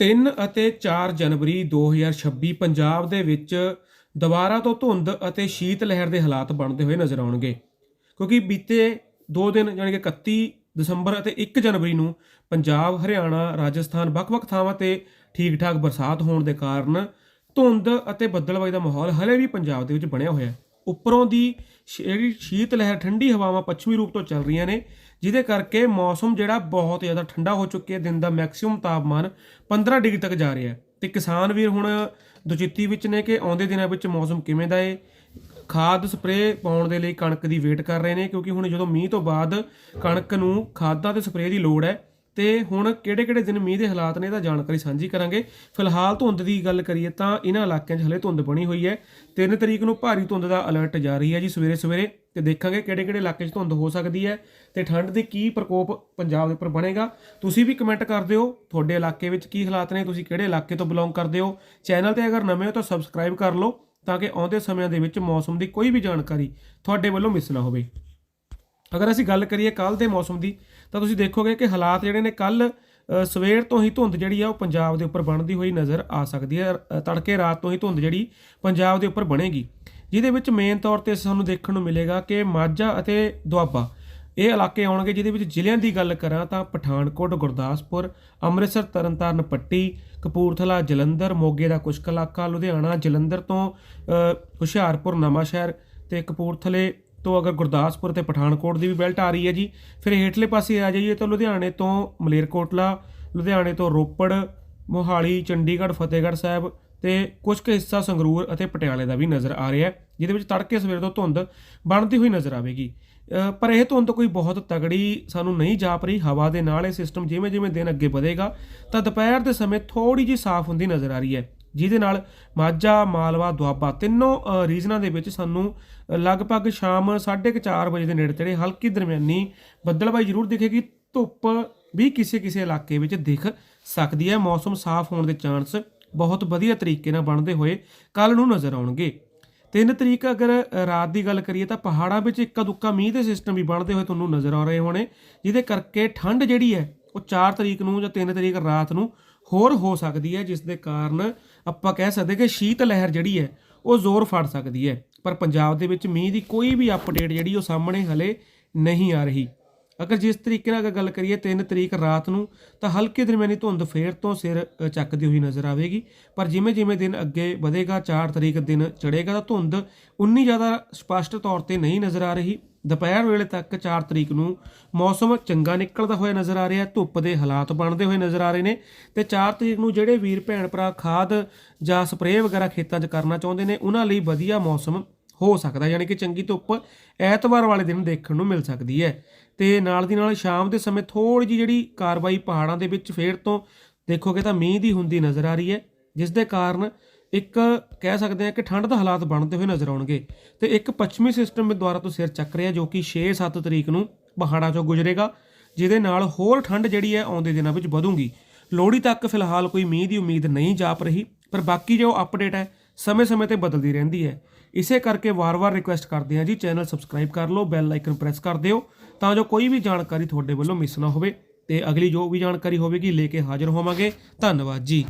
3 ਅਤੇ 4 ਜਨਵਰੀ 2026 ਪੰਜਾਬ ਦੇ ਵਿੱਚ ਦੁਬਾਰਾ ਤੋਂ ਧੁੰਦ ਅਤੇ ਸ਼ੀਤ ਲਹਿਰ ਦੇ ਹਾਲਾਤ ਬਣਦੇ ਹੋਏ ਨਜ਼ਰ ਆਉਣਗੇ। ਕਿਉਂਕਿ ਬੀਤੇ 2 ਦਿਨ ਯਾਨੀ ਕਿ 31 ਦਸੰਬਰ ਅਤੇ 1 ਜਨਵਰੀ ਨੂੰ ਪੰਜਾਬ, ਹਰਿਆਣਾ, ਰਾਜਸਥਾਨ ਵੱਖ-ਵੱਖ ਥਾਵਾਂ ਤੇ ਠੀਕ-ਠਾਕ ਬਰਸਾਤ ਹੋਣ ਦੇ ਕਾਰਨ ਧੁੰਦ ਅਤੇ ਬੱਦਲਬਾਈ ਦਾ ਮਾਹੌਲ ਹਲੇ ਵੀ ਪੰਜਾਬ ਦੇ ਵਿੱਚ ਬਣਿਆ ਹੋਇਆ ਹੈ। ਉੱਪਰੋਂ ਦੀ ਸ਼- ਜਿਹੜੀ ਸ਼ੀਤ ਲਹਿਰ, ਠੰਡੀ ਹਵਾਵਾਂ ਪੱਛਮੀ ਰੂਪ ਤੋਂ ਚੱਲ ਰਹੀਆਂ ਨੇ, ਜਿਹਦੇ ਕਰਕੇ ਮੌਸਮ ਜਿਹੜਾ ਬਹੁਤ ਜ਼ਿਆਦਾ ਠੰਡਾ ਹੋ ਚੁੱਕਿਆ ਦਿਨ ਦਾ ਮੈਕਸਿਮਮ ਤਾਪਮਾਨ 15 ਡਿਗਰੀ ਤੱਕ ਜਾ ਰਿਹਾ ਹੈ। ਤੇ ਕਿਸਾਨ ਵੀਰ ਹੁਣ ਦੁਚਿੱਤੀ ਵਿੱਚ ਨੇ ਕਿ ਆਉਂਦੇ ਦਿਨਾਂ ਵਿੱਚ ਮੌਸਮ ਕਿਵੇਂ ਦਾ ਏ? ਖਾਦ ਸਪਰੇਅ ਪਾਉਣ ਦੇ ਲਈ ਕਣਕ ਦੀ ਵੇਟ ਕਰ ਰਹੇ ਨੇ, ਕਿਉਂਕਿ ਹੁਣ ਜਦੋਂ ਮੀਂਹ ਤੋਂ ਬਾਅਦ ਕਣਕ ਨੂੰ ਖਾਦਾਂ ਤੇ ਸਪਰੇਅ ਦੀ ਲੋੜ ਹੈ ਤੇ ਹੁਣ ਕਿਹੜੇ-ਕਿਹੜੇ ਦਿਨ ਮੀਂਹ ਦੇ ਹਾਲਾਤ ਨੇ ਇਹਦਾ ਜਾਣਕਾਰੀ ਸਾਂਝੀ ਕਰਾਂਗੇ। ਫਿਲਹਾਲ ਧੁੰਦ ਦੀ ਗੱਲ ਕਰੀਏ ਤਾਂ ਇਹਨਾਂ ਇਲਾਕਿਆਂ 'ਚ ਹਲੇ ਧੁੰਦ ਬਣੀ ਹੋਈ ਹੈ। 3 ਤਰੀਕ ਨੂੰ ਭਾਰੀ ਧੁੰਦ ਦਾ ਅਲਰਟ ਜਾਰੀ ਹੈ ਜੀ ਸਵੇਰੇ-ਸਵੇਰੇ ਤੇ ਦੇਖਾਂਗੇ ਕਿਹੜੇ-ਕਿਹੜੇ ਇਲਾਕੇ 'ਚ ਧੁੰਦ ਹੋ ਸਕਦੀ ਹੈ ਤੇ ਠੰਡ ਦੀ ਕੀ ਪ੍ਰਕੋਪ ਪੰਜਾਬ ਦੇ ਉੱਪਰ ਬਣੇਗਾ। ਤੁਸੀਂ ਵੀ ਕਮੈਂਟ ਕਰ ਦਿਓ ਤੁਹਾਡੇ ਇਲਾਕੇ ਵਿੱਚ ਕੀ ਹਾਲਾਤ ਨੇ, ਤੁਸੀਂ ਕਿਹੜੇ ਇਲਾਕੇ ਤੋਂ ਬਿਲੋਂਗ ਕਰਦੇ ਹੋ। ਚੈਨਲ ਤੇ ਅਗਰ ਨਵੇਂ ਹੋ ਤਾਂ ਸਬਸਕ੍ਰਾਈਬ ਕਰ ਲਓ ਤਾਂ ਕਿ ਆਉਂਦੇ ਸਮਿਆਂ ਦੇ ਵਿੱਚ ਮੌਸਮ ਦੀ ਕੋਈ ਵੀ ਜਾਣਕਾਰੀ ਤੁਹਾਡੇ ਵੱਲੋਂ ਮਿਸ ਨਾ ਹੋਵੇ। ਅਗਰ ਅਸੀਂ ਗੱਲ ਕਰੀਏ ਕੱਲ ਦੇ ਮੌਸਮ ਦੀ ਤਾਂ ਤੁਸੀਂ ਦੇਖੋਗੇ ਕਿ ਹਾਲਾਤ ਜਿਹੜੇ ਨੇ ਕੱਲ ਸਵੇਰ ਤੋਂ ਹੀ ਧੁੰਦ ਜਿਹੜੀ ਆ ਉਹ ਪੰਜਾਬ ਦੇ ਉੱਪਰ ਬਣਦੀ ਹੋਈ ਨਜ਼ਰ ਆ ਸਕਦੀ ਹੈ। ਤੜਕੇ ਰਾਤ ਤੋਂ ਹੀ ਧੁੰਦ ਜਿਹੜੀ ਪੰਜਾਬ ਦੇ ਉੱਪਰ ਬਣੇਗੀ। ਜਿਹਦੇ ਵਿੱਚ ਮੇਨ ਤੌਰ ਤੇ ਸਾਨੂੰ ਦੇਖਣ ਨੂੰ ਮਿਲੇਗਾ ਕਿ ਮਾਝਾ ਅਤੇ ਦੁਆਬਾ ਇਹ ਇਲਾਕੇ ਆਉਣਗੇ ਜਿਹਦੇ ਵਿੱਚ ਜ਼ਿਲ੍ਹਿਆਂ ਦੀ ਗੱਲ ਕਰਾਂ ਤਾਂ ਪਠਾਨਕੋਟ ਗੁਰਦਾਸਪੁਰ ਅੰਮ੍ਰਿਤਸਰ ਤਰਨਤਾਰਨ ਪੱਟੀ ਕਪੂਰਥਲਾ ਜਲੰਧਰ ਮੋਗੇ ਦਾ ਕੁਛ ਕੁ ਇਲਾਕਾ ਲੁਧਿਆਣਾ ਜਲੰਧਰ ਤੋਂ ਅ, ਹੁਸ਼ਿਆਰਪੁਰ ਨਵਾਂਸ਼ਹਿਰ ਤੇ ਕਪੂਰਥਲੇ ਤੋਂ ਅਗਰ ਗੁਰਦਾਸਪੁਰ ਤੇ ਪਠਾਨਕੋਟ ਦੀ ਵੀ ਬੈਲਟ ਆ ਰਹੀ ਹੈ ਜੀ, ਫਿਰ ਹੇਠਲੇ ਪਾਸੇ ਆ ਜਾਈਏ ਤਾਂ ਲੁਧਿਆਣੇ ਤੋਂ ਮਲੇਰਕੋਟਲਾ, ਲੁਧਿਆਣੇ ਤੋਂ ਰੋਪੜ, ਮੋਹਾਲੀ, ਚੰਡੀਗੜ੍ਹ, ਫਤਿਹਗੜ੍ਹ ਸਾਹਿਬ ਤੇ ਕੁਝ ਕੁ ਹਿੱਸਾ ਸੰਗਰੂਰ ਅਤੇ ਪਟਿਆਲੇ ਦਾ ਵੀ ਨਜ਼ਰ ਆ ਰਿਹਾ ਹੈ, ਜਿਹਦੇ ਵਿੱਚ ਤੜਕੇ ਸਵੇਰ ਤੋਂ ਧੁੰਦ ਬਣਦੀ ਹੋਈ ਨਜ਼ਰ ਆਵੇਗੀ। ਪਰ ਇਹ ਧੁੰਦ ਕੋਈ ਬਹੁਤ ਤਗੜੀ ਸਾਨੂੰ ਨਹੀਂ ਜਾਪ ਰਹੀ, ਹਵਾ ਦੇ ਨਾਲ ਇਹ ਸਿਸਟਮ ਜਿਵੇਂ ਜਿਵੇਂ ਦਿਨ ਅੱਗੇ ਵਧੇਗਾ ਤਾਂ ਦੁਪਹਿਰ ਦੇ ਸਮੇਂ ਥੋੜੀ ਜਿਹੀ ਸਾਫ਼ ਹੁੰਦੀ ਨਜ਼ਰ ਆ ਰਹੀ ਹੈ। ਜਿਹਦੇ ਨਾਲ ਮਾਝਾ, ਮਾਲਵਾ, ਦੁਆਬਾ ਤਿੰਨੋਂ ਰੀਜਨਾਂ ਦੇ ਵਿੱਚ ਸਾਨੂੰ ਲਗਭਗ ਸ਼ਾਮ 4:30 ਵਜੇ ਦੇ ਨੇੜੇ ਤੇੜੇ ਹਲਕੀ ਦਰਮਿਆਨੀ ਬੱਦਲਬਾਈ ਜ਼ਰੂਰ ਦਿਖੇਗੀ। ਧੁੱਪ ਵੀ ਕਿਸੇ ਕਿਸੇ ਇਲਾਕੇ ਵਿੱਚ ਦਿਖ ਸਕਦੀ ਹੈ। ਮੌਸਮ ਸਾਫ਼ ਹੋਣ ਦੇ ਚਾਂਸ ਬਹੁਤ ਵਧੀਆ ਤਰੀਕੇ ਨਾਲ ਬਣਦੇ ਹੋਏ ਕੱਲ ਨੂੰ ਨਜ਼ਰ ਆਉਣਗੇ। 3 ਤਰੀਕ ਅਗਰ ਰਾਤ ਦੀ ਗੱਲ ਕਰੀਏ ਤਾਂ ਪਹਾੜਾਂ ਵਿੱਚ ਇੱਕਾ ਦੁੱਕਾ ਮੀਂਹ ਦੇ ਸਿਸਟਮ ਵੀ ਬਣਦੇ ਹੋਏ ਤੁਹਾਨੂੰ ਨਜ਼ਰ ਆ ਰਹੇ ਹੋਣੇ, ਜਿਹਦੇ ਕਰਕੇ ਠੰਡ ਜਿਹੜੀ ਹੈ, ਉਹ 4 ਤਰੀਕ ਨੂੰ ਜਾਂ 3 ਤਰੀਕ ਰਾਤ ਨੂੰ ਹੋਰ ਹੋ ਸਕਦੀ ਹੈ, ਜਿਸ ਦੇ ਕਾਰਨ ਆਪਾਂ ਕਹਿ ਸਕਦੇ ਕਿ ਸ਼ੀਤ ਲਹਿਰ ਜਿਹੜੀ ਹੈ, ਉਹ ਜ਼ੋਰ ਫੜ ਸਕਦੀ ਹੈ। ਪਰ ਪੰਜਾਬ ਦੇ ਵਿੱਚ ਮੀਂਹ ਦੀ ਕੋਈ ਵੀ ਅਪਡੇਟ ਜਿਹੜੀ ਉਹ ਸਾਹਮਣੇ ਹਲੇ ਨਹੀਂ ਆ ਰਹੀ। ਅਗਰ ਜਿਸ ਤਰੀਕੇ ਨਾਲ ਅਗਰ ਗੱਲ ਕਰੀਏ 3 ਤਰੀਕ ਰਾਤ ਨੂੰ, ਤਾਂ ਹਲਕੇ ਦਰਮਿਆਨੀ ਧੁੰਦ ਫੇਰ ਤੋਂ ਸਿਰ ਚੱਕਦੀ ਹੋਈ ਨਜ਼ਰ ਆਵੇਗੀ। ਪਰ ਜਿਵੇਂ ਜਿਵੇਂ ਦਿਨ ਅੱਗੇ ਵਧੇਗਾ 4 ਤਰੀਕ ਦਿਨ ਚੜੇਗਾ ਤਾਂ ਧੁੰਦ ਉਨੀ ਜ਼ਿਆਦਾ ਸਪਸ਼ਟ ਤੌਰ ਤੇ ਨਹੀਂ ਨਜ਼ਰ ਆ ਰਹੀ। ਦੁਪਹਿਰ ਵੇਲੇ ਤੱਕ 4 ਤਰੀਕ ਨੂੰ ਮੌਸਮ ਚੰਗਾ ਨਿਕਲਦਾ ਹੋਇਆ ਨਜ਼ਰ ਆ ਰਿਹਾ ਧੁੱਪ ਦੇ ਹਾਲਾਤ ਬਣਦੇ ਹੋਏ ਨਜ਼ਰ ਆ ਰਹੇ ਨੇ ਤੇ 4 ਤਰੀਕ ਨੂੰ ਜਿਹੜੇ ਵੀਰ ਭੈਣ ਭਰਾ ਖਾਦ ਜਾਂ ਸਪਰੇਅ ਵਗੈਰਾ ਖੇਤਾਂ 'ਚ ਕਰਨਾ ਚਾਹੁੰਦੇ ਨੇ, ਉਹਨਾਂ ਲਈ ਵਧੀਆ ਮੌਸਮ ਹੋ ਸਕਦਾ ਯਾਨੀ ਕਿ ਚੰਗੀ ਧੁੱਪ ਐਤਵਾਰ ਵਾਲੇ ਦਿਨ ਦੇਖਣ ਨੂੰ ਮਿਲ ਸਕਦੀ ਹੈ। ਤੇ ਨਾਲ ਦੀ ਨਾਲ ਸ਼ਾਮ ਦੇ ਸਮੇਂ ਥੋੜੀ ਜਿਹੀ ਜਿਹੜੀ ਕਾਰਵਾਈ ਪਹਾੜਾਂ ਦੇ ਵਿੱਚ ਫੇਰ ਤੋਂ ਦੇਖੋਗੇ ਤਾਂ ਮੀਂਹ ਦੀ ਹੁੰਦੀ ਨਜ਼ਰ ਆ ਰਹੀ ਹੈ, ਜਿਸ ਦੇ ਕਾਰਨ ਇੱਕ ਕਹਿ ਸਕਦੇ ਹਾਂ ਕਿ ਠੰਡ ਦਾ ਹਾਲਾਤ ਬਣਦੇ ਹੋਏ ਨਜ਼ਰ ਆਉਣਗੇ ਤੇ ਇੱਕ ਪੱਛਮੀ ਸਿਸਟਮ ਦੁਆਰਾ ਤੋਂ ਸਿਰ ਚੱਕ ਰਿਹਾ ਜੋ ਕਿ 6-7 ਤਰੀਕ ਨੂੰ ਪਹਾੜਾਂ ਚੋਂ ਗੁਜ਼ਰੇਗਾ, ਜਿਹਦੇ ਨਾਲ ਹੋਰ ਠੰਡ ਜਿਹੜੀ ਹੈ ਆਉਂਦੇ ਦਿਨਾਂ ਵਿੱਚ ਵਧੂਗੀ। ਲੋਹੜੀ ਤੱਕ ਫਿਲਹਾਲ ਕੋਈ ਮੀਂਹ ਦੀ ਉਮੀਦ ਨਹੀਂ ਜਾਪ ਰਹੀ, ਪਰ ਬਾਕੀ ਜੋ ਅਪਡੇਟ ਹੈ, ਸਮੇਂ-ਸਮੇਂ ਤੇ ਬਦਲਦੀ ਰਹਿੰਦੀ ਹੈ। ਇਸੇ ਕਰਕੇ ਵਾਰ-ਵਾਰ ਰਿਕੁਐਸਟ ਕਰਦੇ ਹਾਂ ਜੀ ਚੈਨਲ ਸਬਸਕ੍ਰਾਈਬ ਕਰ ਲਓ ਬੈਲ ਆਈਕਨ ਪ੍ਰੈਸ ਕਰ ਦਿਓ, ਤਾਂ ਜੋ ਕੋਈ ਵੀ ਜਾਣਕਾਰੀ ਤੁਹਾਡੇ ਵੱਲੋਂ ਮਿਸ ਨਾ ਹੋਵੇ, ਤੇ ਅਗਲੀ ਜੋ ਵੀ ਜਾਣਕਾਰੀ ਹੋਵੇਗੀ, ਲੈ ਕੇ ਹਾਜ਼ਰ ਹੋਵਾਂਗੇ। ਧੰਨਵਾਦ ਜੀ।